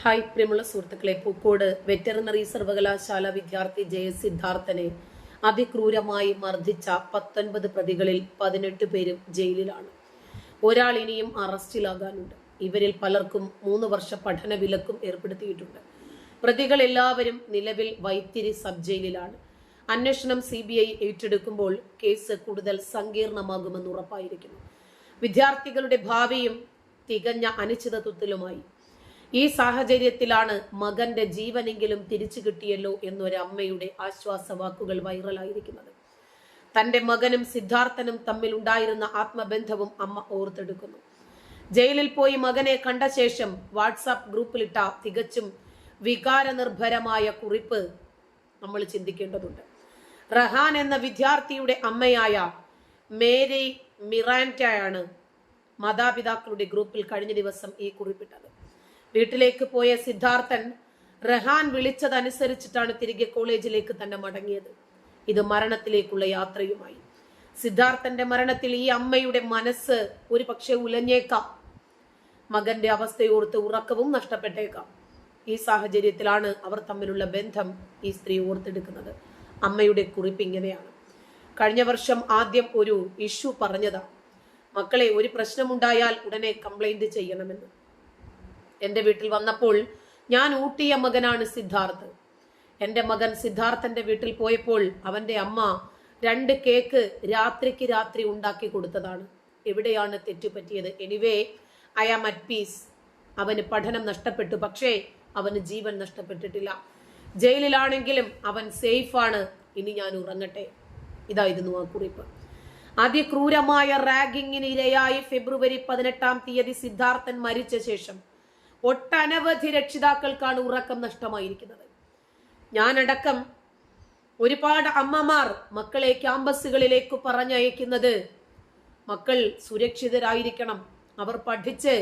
Hi പ്രിയമുള്ള സുഹൃത്തുക്കളെ. Pookode veterinary സർവകലാശാല വിദ്യാർത്ഥി ജയ സിദ്ധാർത്ഥനെ അതിക്രൂരമായി മർദ്ദിച്ച പത്തൊൻപത് പ്രതികളിൽ പതിനെട്ട് പേരും ജയിലിലാണ്. ഒരാൾ ഇനിയും അറസ്റ്റിലാകാനുണ്ട്. ഇവരിൽ പലർക്കും മൂന്ന് വർഷ പഠന വിലക്കും ഏർപ്പെടുത്തിയിട്ടുണ്ട്. പ്രതികൾ എല്ലാവരും നിലവിൽ വൈത്തിരി സബ് ജയിലിലാണ്. അന്വേഷണം സി ബി ഐ ഏറ്റെടുക്കുമ്പോൾ കേസ് കൂടുതൽ സങ്കീർണമാകുമെന്ന് ഉറപ്പായിരിക്കുന്നു. വിദ്യാർത്ഥികളുടെ ഭാവിയും തികഞ്ഞ അനിശ്ചിതത്വത്തിലുമായി. ഈ സാഹചര്യത്തിലാണ് മകന്റെ ജീവനെങ്കിലും തിരിച്ചു കിട്ടിയല്ലോ എന്നൊരു അമ്മയുടെ ആശ്വാസ വാക്കുകൾ വൈറലായിരിക്കുന്നത്. തന്റെ മകനും സിദ്ധാർത്ഥനും തമ്മിൽ ഉണ്ടായിരുന്ന ആത്മബന്ധവും അമ്മ ഓർത്തെടുക്കുന്നു. ജയിലിൽ പോയി മകനെ കണ്ട ശേഷം വാട്സാപ്പ് ഗ്രൂപ്പിലിട്ട തികച്ചും വികാരനിർഭരമായ കുറിപ്പ് നമ്മൾ ചിന്തിക്കേണ്ടതുണ്ട്. റഹാൻ എന്ന വിദ്യാർത്ഥിയുടെ അമ്മയായ മേരി മിറാന്റയാണ് മാതാപിതാക്കളുടെ ഗ്രൂപ്പിൽ കഴിഞ്ഞ ദിവസം ഈ കുറിപ്പിട്ടത്. വീട്ടിലേക്ക് പോയ സിദ്ധാർത്ഥൻ റഹാൻ വിളിച്ചതനുസരിച്ചിട്ടാണ് തിരികെ കോളേജിലേക്ക് തന്നെ മടങ്ങിയത്. ഇത് മരണത്തിലേക്കുള്ള യാത്രയുമായി. സിദ്ധാർത്ഥന്റെ മരണത്തിൽ ഈ അമ്മയുടെ മനസ്സ് ഒരു പക്ഷേ ഉലഞ്ഞേക്കാം. മകന്റെ അവസ്ഥയോർത്ത് ഉറക്കവും നഷ്ടപ്പെട്ടേക്കാം. ഈ സാഹചര്യത്തിലാണ് അവർ തമ്മിലുള്ള ബന്ധം ഈ സ്ത്രീ ഓർത്തെടുക്കുന്നത്. അമ്മയുടെ കുറിപ്പ് ഇങ്ങനെയാണ്. കഴിഞ്ഞ വർഷം ആദ്യം ഒരു ഇഷ്യൂ പറഞ്ഞതാ. മക്കളെ ഒരു പ്രശ്നമുണ്ടായാൽ ഉടനെ കംപ്ലൈന്റ് ചെയ്യണമെന്ന്. എന്റെ വീട്ടിൽ വന്നപ്പോൾ ഞാൻ ഊട്ടിയ മകനാണ് സിദ്ധാർത്ഥ്. എന്റെ മകൻ സിദ്ധാർത്ഥന്റെ വീട്ടിൽ പോയപ്പോൾ അവന്റെ അമ്മ രണ്ട് കേക്ക് രാത്രിക്ക് രാത്രി ഉണ്ടാക്കി കൊടുത്തതാണ്. എവിടെയാണ് തെറ്റുപറ്റിയത്? Anyway I am at peace അവന് പഠനം നഷ്ടപ്പെട്ടു. പക്ഷേ അവന് ജീവൻ നഷ്ടപ്പെട്ടിട്ടില്ല. ജയിലിലാണെങ്കിലും അവൻ സേഫാണ് ഇനി ഞാൻ ഉറങ്ങട്ടെ. ഇതായിരുന്നു ആ കുറിപ്പ്. അതിക്രൂരമായ റാഗിങ്ങിന് ഇരയായി ഫെബ്രുവരി പതിനെട്ടാം തീയതി സിദ്ധാർത്ഥൻ മരിച്ച ശേഷം ഒട്ടനവധി രക്ഷിതാക്കൾക്കാണ് ഉറക്കം നഷ്ടമായിരിക്കുന്നത്. ഞാനടക്കം ഒരുപാട് അമ്മമാർ മക്കളെ ക്യാമ്പസുകളിലേക്ക് പറഞ്ഞയക്കുന്നത് മക്കൾ സുരക്ഷിതരായിരിക്കണം. അവർ പഠിച്ച്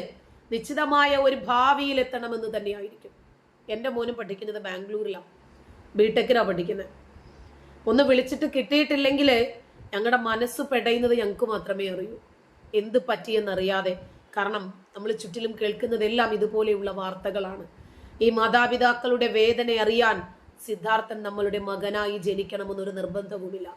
നിശ്ചിതമായ ഒരു ഭാവിയിലെത്തണമെന്ന് തന്നെയായിരിക്കും. എന്റെ മോനും പഠിക്കുന്നത് ബാംഗ്ലൂരിലാണ്. ബിടെക്കിലാണ് പഠിക്കുന്നത്. ഒന്ന് വിളിച്ചിട്ട് കിട്ടിയിട്ടില്ലെങ്കിൽ ഞങ്ങളുടെ മനസ്സ് പെടയുന്നത് ഞങ്ങൾക്ക് മാത്രമേ അറിയൂ. എന്ത് പറ്റിയെന്നറിയാതെ കാരണം നമ്മൾ ചുറ്റിലും കേൾക്കുന്നതെല്ലാം ഇതുപോലെയുള്ള വാർത്തകളാണ്. ഈ മാതാപിതാക്കളുടെ വേദന അറിയാൻ സിദ്ധാർത്ഥൻ നമ്മളുടെ മകനായി ജനിക്കണമെന്നൊരു നിർബന്ധവുമില്ല.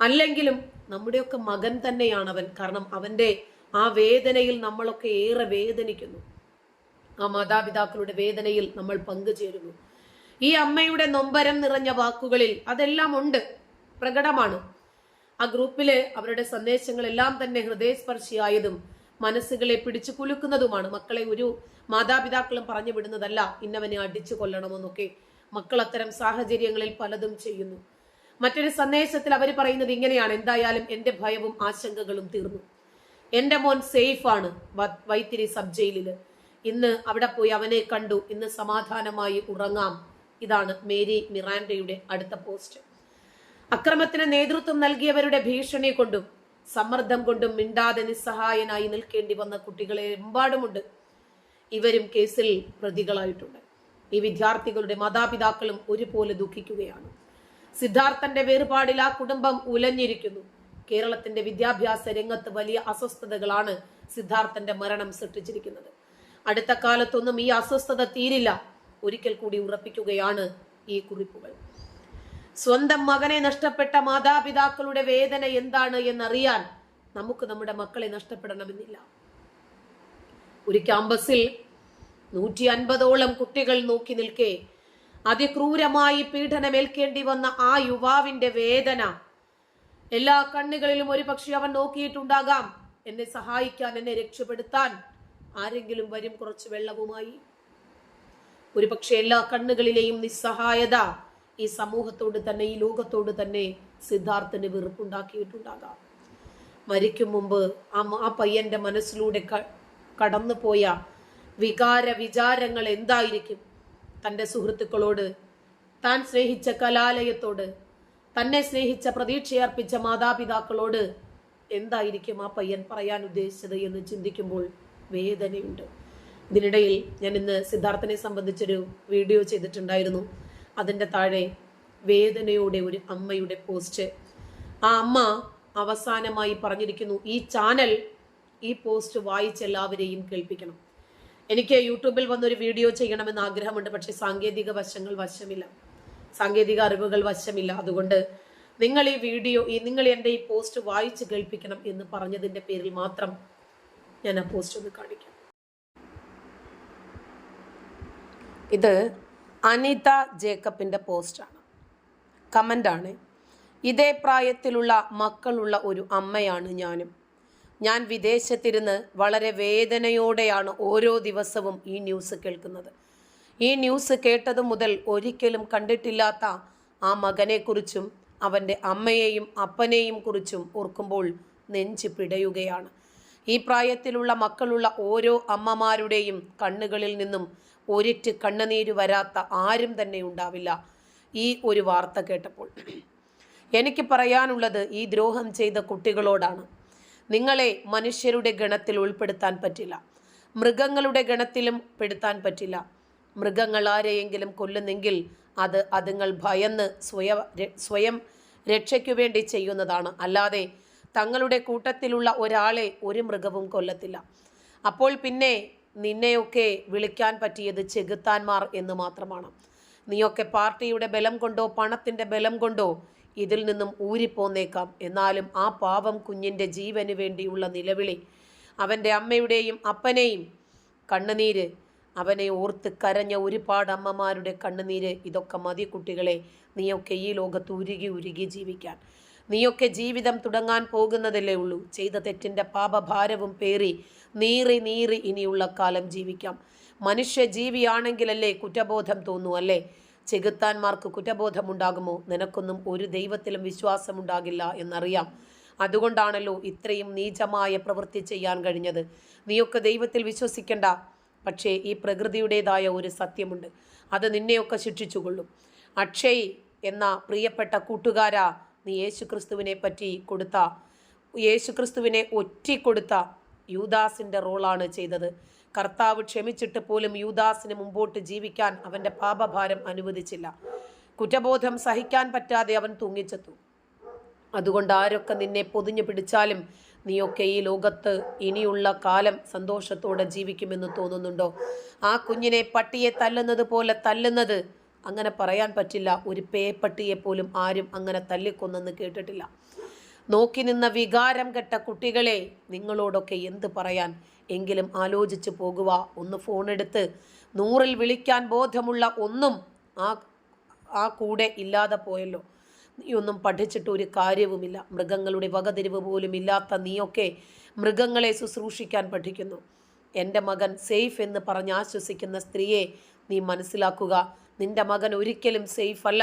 അല്ലെങ്കിലും നമ്മുടെയൊക്കെ മകൻ തന്നെയാണ് അവൻ കാരണം അവന്റെ ആ വേദനയിൽ നമ്മളൊക്കെ ഏറെ വേദനിക്കുന്നു. ആ മാതാപിതാക്കളുടെ വേദനയിൽ നമ്മൾ പങ്കുചേരുന്നു. ഈ അമ്മയുടെ നൊമ്പരം നിറഞ്ഞ വാക്കുകളിൽ അതെല്ലാം ഉണ്ട്. പ്രകടമാണ്. ആ ഗ്രൂപ്പിലെ അവരുടെ സന്ദേശങ്ങളെല്ലാം തന്നെ ഹൃദയസ്പർശിയായതും മനസ്സുകളെ പിടിച്ചു കുലുക്കുന്നതുമാണ്. മക്കളെ ഒരു മാതാപിതാക്കളും പറഞ്ഞു വിടുന്നതല്ല. ഇന്നവനെ അടിച്ചു കൊല്ലണമെന്നൊക്കെ മക്കൾ അത്തരം സാഹചര്യങ്ങളിൽ പലതും ചെയ്യുന്നു. മറ്റൊരു സന്ദേശത്തിൽ അവർ പറയുന്നത് ഇങ്ങനെയാണ്. എന്തായാലും എന്റെ ഭയവും ആശങ്കകളും തീർന്നു. എന്റെ മോൻ സേഫാണ് വൈത്തിരി സബ് ജയിലിൽ ഇന്ന് അവിടെ പോയി അവനെ കണ്ടു. ഇന്ന് സമാധാനമായി ഉറങ്ങാം. ഇതാണ് മേരി മിറാൻഡയുടെ അടുത്ത പോസ്റ്റ്. അക്രമത്തിന് നേതൃത്വം നൽകിയവരുടെ ഭീഷണി കൊണ്ടും സമ്മർദ്ദം കൊണ്ടും മിണ്ടാതെ നിസ്സഹായനായി നിൽക്കേണ്ടി വന്ന കുട്ടികളെ എമ്പാടുമുണ്ട്. ഇവരും കേസിൽ പ്രതികളായിട്ടുണ്ട്. ഈ വിദ്യാർത്ഥികളുടെ മാതാപിതാക്കളും ഒരുപോലെ ദുഃഖിക്കുകയാണ്. സിദ്ധാർത്ഥന്റെ വേർപാടിൽ ആ കുടുംബം ഉലഞ്ഞിരിക്കുന്നു. കേരളത്തിന്റെ വിദ്യാഭ്യാസ രംഗത്ത് വലിയ അസ്വസ്ഥതകളാണ് സിദ്ധാർത്ഥന്റെ മരണം സൃഷ്ടിച്ചിരിക്കുന്നത്. അടുത്ത കാലത്തൊന്നും ഈ അസ്വസ്ഥത തീരില്ല. ഒരിക്കൽ കൂടി ഉറപ്പിക്കുകയാണ് ഈ കുറിപ്പുകൾ. സ്വന്തം മകനെ നഷ്ടപ്പെട്ട മാതാപിതാക്കളുടെ വേദന എന്താണ് എന്നറിയാൻ നമുക്ക് നമ്മുടെ മക്കളെ നഷ്ടപ്പെടണമെന്നില്ല. ഒരു ക്യാമ്പസിൽ നൂറ്റി അൻപതോളം കുട്ടികൾ നോക്കി നിൽക്കെ അതിക്രൂരമായി പീഡനമേൽക്കേണ്ടി വന്ന ആ യുവാവിന്റെ വേദന എല്ലാ കണ്ണുകളിലും ഒരു പക്ഷെ അവൻ നോക്കിയിട്ടുണ്ടാകാം. എന്നെ സഹായിക്കാൻ എന്നെ രക്ഷപ്പെടുത്താൻ ആരെങ്കിലും വരും കുറച്ച് വെള്ളവുമായി. ഒരുപക്ഷെ എല്ലാ കണ്ണുകളിലെയും നിസ്സഹായത ഈ സമൂഹത്തോട് തന്നെ ഈ ലോകത്തോട് തന്നെ സിദ്ധാർത്ഥന് വെറുപ്പുണ്ടാക്കിയിട്ടുണ്ടാകാം. മരിക്കും മുമ്പ് ആ ആ പയ്യന്റെ മനസ്സിലൂടെ കടന്നു പോയ വികാര വിചാരങ്ങൾ എന്തായിരിക്കും? തന്റെ സുഹൃത്തുക്കളോട് താൻ സ്നേഹിച്ച കലാലയത്തോട് തന്നെ സ്നേഹിച്ച പ്രതീക്ഷയർപ്പിച്ച മാതാപിതാക്കളോട് എന്തായിരിക്കും ആ പയ്യൻ പറയാൻ ഉദ്ദേശിച്ചത് എന്ന് ചിന്തിക്കുമ്പോൾ വേദനയുണ്ട്. ഇതിനിടയിൽ ഞാൻ ഇന്ന് സിദ്ധാർത്ഥനെ സംബന്ധിച്ചൊരു വീഡിയോ ചെയ്തിട്ടുണ്ടായിരുന്നു. അതിന്റെ താഴെ വേദനയോടെ ഒരു അമ്മയുടെ പോസ്റ്റ്. ആ അമ്മ അവസാനമായി പറഞ്ഞിരിക്കുന്നു ഈ ചാനൽ ഈ പോസ്റ്റ് വായിച്ച് എല്ലാവരെയും കേൾപ്പിക്കണം. എനിക്ക് യൂട്യൂബിൽ വന്നൊരു വീഡിയോ ചെയ്യണമെന്ന് ആഗ്രഹമുണ്ട് പക്ഷേ സാങ്കേതിക വശങ്ങൾ വശമില്ല. സാങ്കേതിക അറിവുകൾ വശമില്ല. അതുകൊണ്ട് നിങ്ങൾ ഈ വീഡിയോ ഈ നിങ്ങൾ എന്റെ ഈ പോസ്റ്റ് വായിച്ച് കേൾപ്പിക്കണം എന്ന് പറഞ്ഞതിന്റെ പേരിൽ മാത്രം ഞാൻ ആ പോസ്റ്റ് ഒന്ന് കാണിക്കാം. ഇത് അനിത ജേക്കബിന്റെ പോസ്റ്റാണ്. കമന്റാണ് ഇതേ പ്രായത്തിലുള്ള മക്കളുള്ള ഒരു അമ്മയാണ് ഞാനും. ഞാൻ വിദേശത്തിരുന്ന് വളരെ വേദനയോടെയാണ് ഓരോ ദിവസവും ഈ ന്യൂസ് കേൾക്കുന്നത്. ഈ ന്യൂസ് കേട്ടത് മുതൽ ഒരിക്കലും കണ്ടിട്ടില്ലാത്ത ആ മകനെക്കുറിച്ചും അവന്റെ അമ്മയെയും അപ്പനെയും കുറിച്ചും ഓർക്കുമ്പോൾ നെഞ്ച് പിടയുകയാണ്. ഈ പ്രായത്തിലുള്ള മക്കളുള്ള ഓരോ അമ്മമാരുടെയും കണ്ണുകളിൽ നിന്നും ഒരിറ്റ് കണ്ണുനീര് വരാത്ത ആരും തന്നെ ഉണ്ടാവില്ല. ഈ ഒരു വാർത്ത കേട്ടപ്പോൾ. എനിക്ക് പറയാനുള്ളത് ഈ ദ്രോഹം ചെയ്ത കുട്ടികളോടാണ്. നിങ്ങളെ മനുഷ്യരുടെ ഗണത്തിൽ ഉൾപ്പെടുത്താൻ പറ്റില്ല. മൃഗങ്ങളുടെ ഗണത്തിലും പെടുത്താൻ പറ്റില്ല. മൃഗങ്ങൾ ആരെയെങ്കിലും കൊല്ലുന്നെങ്കിൽ അത് അതുങ്ങൾ ഭയന്ന് സ്വയ സ്വയം രക്ഷയ്ക്കു വേണ്ടി ചെയ്യുന്നതാണ്. അല്ലാതെ തങ്ങളുടെ കൂട്ടത്തിലുള്ള ഒരാളെ ഒരു മൃഗവും കൊല്ലത്തില്ല. അപ്പോൾ പിന്നെ നിന്നെയൊക്കെ വിളിക്കാൻ പറ്റിയത് ചെകുത്താന്മാർ എന്ന് മാത്രമാണ്. നീയൊക്കെ പാർട്ടിയുടെ ബലം കൊണ്ടോ പണത്തിന്റെ ബലം കൊണ്ടോ ഇതിൽ നിന്നും ഊരിപ്പോന്നേക്കാം. എന്നാലും ആ പാവം കുഞ്ഞിന്റെ ജീവന് വേണ്ടിയുള്ള നിലവിളി അവന്റെ അമ്മയുടെയും അപ്പനെയും കണ്ണുനീര്. അവനെ ഓർത്ത് കരഞ്ഞ ഒരുപാട് അമ്മമാരുടെ കണ്ണുനീര്. ഇതൊക്കെ മതി കുട്ടികളെ നീയൊക്കെ ഈ ലോകത്ത് ഉരുകി ഉരുകി ജീവിക്കാൻ. നീയൊക്കെ ജീവിതം തുടങ്ങാൻ പോകുന്നതല്ലേ ഉള്ളൂ. ചെയ്ത തെറ്റിന്റെ പാപഭാരവും പേറി നീറി നീറി ഇനിയുള്ള കാലം ജീവിക്കാം. മനുഷ്യ ജീവിയാണെങ്കിലല്ലേ കുറ്റബോധം തോന്നൂ അല്ലേ? ചെകുത്താന്മാർക്ക് കുറ്റബോധമുണ്ടാകുമോ? നിനക്കൊന്നും ഒരു ദൈവത്തിലും വിശ്വാസമുണ്ടാകില്ല എന്നറിയാം. അതുകൊണ്ടാണല്ലോ ഇത്രയും നീചമായ പ്രവൃത്തി ചെയ്യാൻ കഴിഞ്ഞത്. നീയൊക്കെ ദൈവത്തിൽ വിശ്വസിക്കണ്ട. പക്ഷേ ഈ പ്രകൃതിയുടേതായ ഒരു സത്യമുണ്ട്. അത് നിന്നെയൊക്കെ ശിക്ഷിച്ചുകൊള്ളും. അക്ഷയ് എന്ന പ്രിയപ്പെട്ട കൂട്ടുകാരാ നീ യേശുക്രിസ്തുവിനെ പറ്റി കൊടുത്ത യേശുക്രിസ്തുവിനെ ഒറ്റിക്കൊടുത്ത യൂദാസിന്റെ റോളാണ് ചെയ്തത്. കർത്താവ് ക്ഷമിച്ചിട്ട് പോലും യൂദാസിന് മുമ്പോട്ട് ജീവിക്കാൻ അവന്റെ പാപഭാരം അനുവദിച്ചില്ല. കുറ്റബോധം സഹിക്കാൻ പറ്റാതെ അവൻ തൂങ്ങിച്ചെത്തു. അതുകൊണ്ട് ആരൊക്കെ നിന്നെ പൊതിഞ്ഞു പിടിച്ചാലും നീയൊക്കെ ഈ ലോകത്ത് ഇനിയുള്ള കാലം സന്തോഷത്തോടെ ജീവിക്കുമെന്ന് തോന്നുന്നുണ്ടോ? ആ കുഞ്ഞിനെ പട്ടിയെ തല്ലുന്നത് പോലെ തല്ലുന്നത് അങ്ങനെ പറയാൻ പറ്റില്ല. ഒരു പേപ്പട്ടിയെ പോലും ആരും അങ്ങനെ തല്ലിക്കൊന്നെന്ന് കേട്ടിട്ടില്ല. നോക്കി നിന്ന വികാരം കെട്ട കുട്ടികളെ നിങ്ങളോടൊക്കെ എന്ത് പറയാൻ? എങ്കിലും ആലോചിച്ച് പോകുക. ഒന്ന് ഫോണെടുത്ത് നൂറിൽ വിളിക്കാൻ ബോധമുള്ള ഒന്നും ആ ആ കൂടെ ഇല്ലാതെ പോയല്ലോ. നീയൊന്നും പഠിച്ചിട്ട് ഒരു കാര്യവുമില്ല. മൃഗങ്ങളുടെ വകതിരിവ് പോലും ഇല്ലാത്ത നീയൊക്കെ മൃഗങ്ങളെ ശുശ്രൂഷിക്കാൻ പഠിക്കുന്നു. എന്റെ മകൻ സേഫ് എന്ന് പറഞ്ഞ് ആശ്വസിക്കുന്ന സ്ത്രീയെ നീ മനസ്സിലാക്കുക. നിന്റെ മകൻ ഒരിക്കലും സേഫ് അല്ല.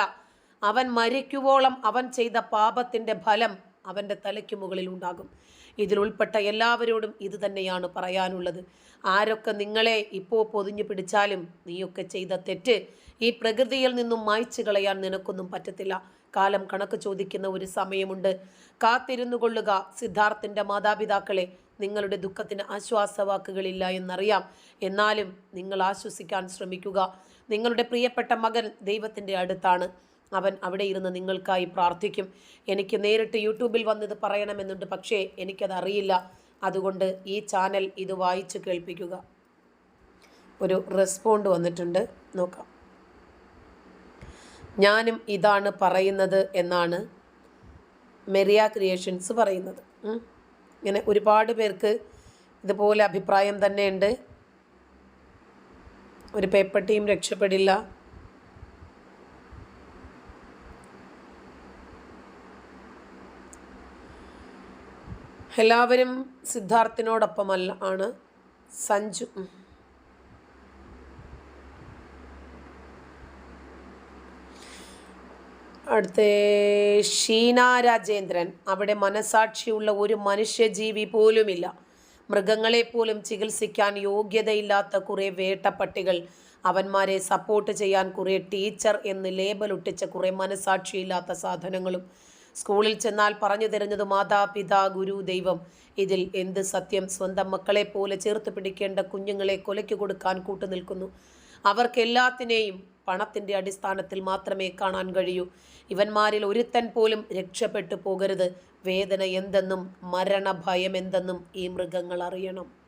അവൻ മരിക്കുവോളം അവൻ ചെയ്ത പാപത്തിന്റെ ഫലം അവന്റെ തലയ്ക്ക് മുകളിൽ ഉണ്ടാകും. ഇതിലുൾപ്പെട്ട എല്ലാവരോടും ഇത് തന്നെയാണ് പറയാനുള്ളത്. ആരൊക്കെ നിങ്ങളെ ഇപ്പോൾ പൊതിഞ്ഞു പിടിച്ചാലും നീയൊക്കെ ചെയ്ത തെറ്റ് ഈ പ്രകൃതിയിൽ നിന്നും മായ്ച്ചു കളയാൻ നിനക്കൊന്നും പറ്റത്തില്ല. കാലം കണക്ക് ചോദിക്കുന്ന ഒരു സമയമുണ്ട്. കാത്തിരുന്നു കൊള്ളുക സിദ്ധാർത്ഥിന്റെ മാതാപിതാക്കളെ നിങ്ങളുടെ ദുഃഖത്തിന് ആശ്വാസവാക്കുകളില്ല എന്നറിയാം. എന്നാലും നിങ്ങൾ ആശ്വസിക്കാൻ ശ്രമിക്കുക. നിങ്ങളുടെ പ്രിയപ്പെട്ട മകൻ ദൈവത്തിന്റെ അടുത്താണ്. അവൻ അവിടെ ഇരുന്ന് നിങ്ങൾക്കായി പ്രാർത്ഥിക്കും. എനിക്ക് നേരിട്ട് യൂട്യൂബിൽ വന്നത് പറയണമെന്നുണ്ട് പക്ഷേ എനിക്കതറിയില്ല. അതുകൊണ്ട് ഈ ചാനൽ ഇത് വായിച്ച് കേൾപ്പിക്കുക. ഒരു റെസ്പോണ്ട് വന്നിട്ടുണ്ട്. നോക്കാം. ഞാനും ഇതാണ് പറയുന്നത് എന്നാണ് മെറിയ ക്രിയേഷൻസ് പറയുന്നത്. ഇങ്ങനെ ഒരുപാട് പേർക്ക് ഇതുപോലെ അഭിപ്രായം തന്നെയുണ്ട്. ഒരു പേപ്പട്ടിയും രക്ഷപ്പെടില്ല. എല്ലാവരും സിദ്ധാർത്ഥിനോടൊപ്പമല്ല ആണ് സഞ്ജു. അടുത്ത ഷീന രാജേന്ദ്രൻ. അവിടെ മനസാക്ഷിയുള്ള ഒരു മനുഷ്യജീവി പോലുമില്ല. മൃഗങ്ങളെപ്പോലും ചികിത്സിക്കാൻ യോഗ്യതയില്ലാത്ത കുറേ വേട്ടപ്പട്ടികൾ. അവന്മാരെ സപ്പോർട്ട് ചെയ്യാൻ കുറേ ടീച്ചർ എന്ന് ലേബൽ ഒട്ടിച്ച കുറേ മനസാക്ഷിയില്ലാത്ത സാധനങ്ങളും. സ്കൂളിൽ ചെന്നാൽ പറഞ്ഞു തരുന്നത് മാതാപിതാ ഗുരു ദൈവം. ഇതിൽ എന്ത് സത്യം? സ്വന്തം മക്കളെ പോലെ ചേർത്ത് പിടിക്കേണ്ട കുഞ്ഞുങ്ങളെ കൊലയ്ക്ക് കൊടുക്കാൻ കൂട്ടുനിൽക്കുന്നു. അവർക്കെല്ലാത്തിനെയും പണത്തിന്റെ അടിസ്ഥാനത്തിൽ മാത്രമേ കാണാൻ കഴിയൂ. ഇവന്മാരിൽ ഒരുത്തൻ പോലും രക്ഷപ്പെട്ടു പോകരുത്. വേദന എന്തെന്നും മരണഭയം എന്തെന്നും ഈ മൃഗങ്ങൾ അറിയണം.